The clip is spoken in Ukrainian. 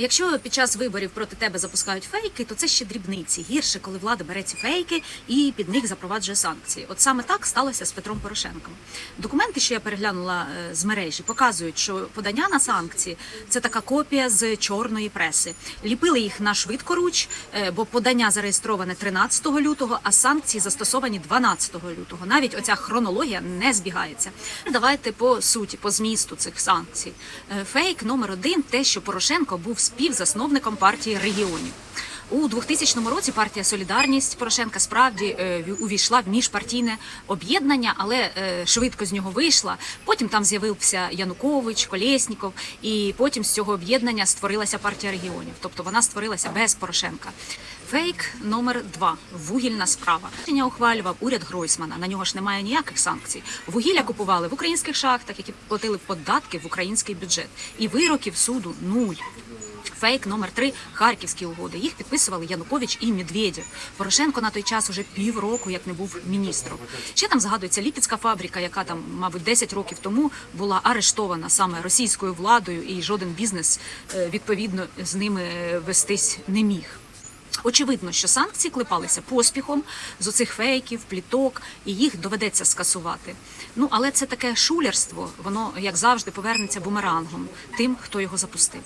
Якщо під час виборів проти тебе запускають фейки, то це ще дрібниці. Гірше, коли влада бере ці фейки і під них запроваджує санкції. От саме так сталося з Петром Порошенком. Документи, що я переглянула е, з мережі, показують, що подання на санкції це така копія з чорної преси. Ліпили їх на швидкоруч, е, бо подання зареєстроване 13 лютого, а санкції застосовані 12 лютого. Навіть оця хронологія не збігається. Давайте по суті, по змісту цих санкцій. Е, Фейк номер один те, що Порошенко був співзасновником партії регіонів. У 2000 році партія Солідарність Порошенка справді е, увійшла в міжпартійне об'єднання, але е, швидко з нього вийшла. Потім там з'явився Янукович, Колєсніков, і потім з цього об'єднання створилася партія регіонів. Тобто вона створилася без Порошенка. Фейк номер два вугільна справа. Рішення ухвалював уряд Гройсмана. На нього ж немає ніяких санкцій. Вугілля купували в українських шахтах, які платили податки в український бюджет. І вироків суду нуль. Фейк номер три харківські угоди. Їх підписували Янукович і Медведєв. Порошенко на той час уже півроку як не був міністром. Ще там згадується Ліпецька фабрика, яка там, мабуть, 10 років тому була арештована саме російською владою, і жоден бізнес е, відповідно з ними е, вестись не міг. Очевидно, що санкції клепалися поспіхом з оцих фейків, пліток, і їх доведеться скасувати. Ну але це таке шулерство, воно як завжди повернеться бумерангом тим, хто його запустив.